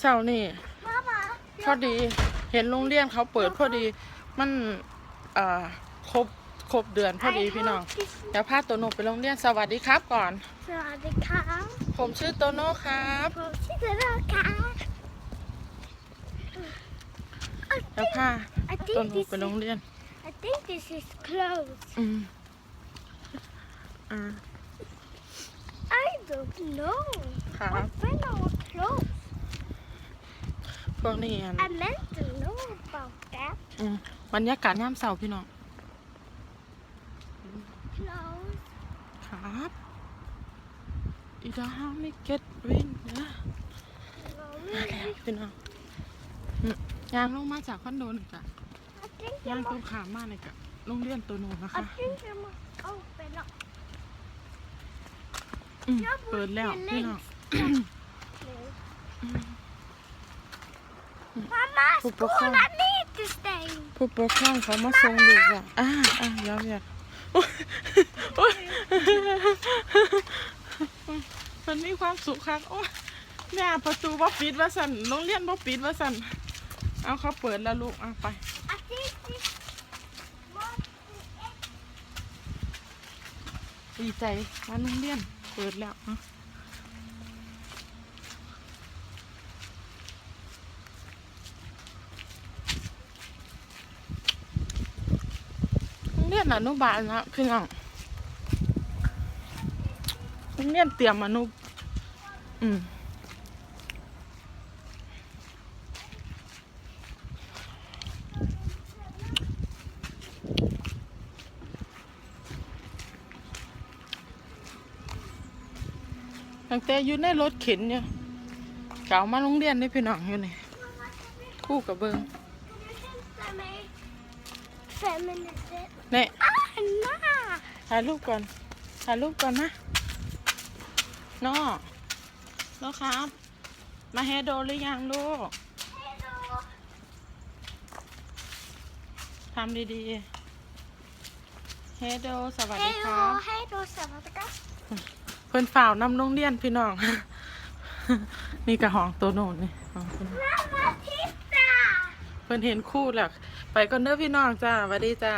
เสาร์นี่มามาพอดีเห็นโรงเรียนเขาเปิดพอดีมันเอ่อครบครบเดือนพอดีพี่น้องเดี๋ยวพาโตโน่ไปโรงเรียนสวัสดีครับก่อน สวัสดีครับผมชื่อโตโน่ครับผมชื่อเดลค่ะเดี๋ยวพา I โต think โน่ this ไปโรง is เรียน I think this is close อืมอ่า I don't know ครับ I find out close พ วกนี้อัน I meant to know about that อืมบรรยากาศยามเสาร์พี่น้อง close ครับอีดาฮาไม่เก็ตวินนะมาแล้วพี่น้องอืมยางลงมาจากคอนโดนี่จ้ะ I think ยา you งตรง must ขามมากเลยกะโรงเรียนตัวโนนนะ I คะ think you must open up อืมเปิดแล้วพี่น้อง Mama, På school, bakken. I need to stay. ผู้ปกครองเขามาส่งลูกอะอ่าอ่าย้ำยัดโอ๊ยโอ๊ยมันมีความสุขครับโอ้ยแม่ประตูบ่ปิดว่าสั่นโรงเรียนบ่ปิดว่าสั่นเอาเขาเปิดแล้วลูกเอาไป I think this must be it. ดีใจว่าโรงเรียนเปิดแล้วอะโรงเรีย นอนุบาลนะพี่น้องโรงเรียนเตรียมอนุอืมตั้งแต่อยู่ในรถเข็นเนี่ยเก่ามาโรงเรียนนี่พี่น้องอยู่นี่คู่กับเบิง เนี่ย Ah, nah. ถ่ายรูปก่อนถ่ายรูปก่อนนะน้อน้อครับ มาเฮโดหรือยังลูกทำดีๆเฮโดสวัสดีครับ Hello, hello, Savadaka. เพิ่นฝ่าวนำโรงเรียนพี่น้อง นี่กระหองตัวโน่นนี่ของเพิ่น Mama, titta! เพิ่นเห็นคู่แล้วไปก่อนเด้อพี่น้องจ้าสวัสดีจ้า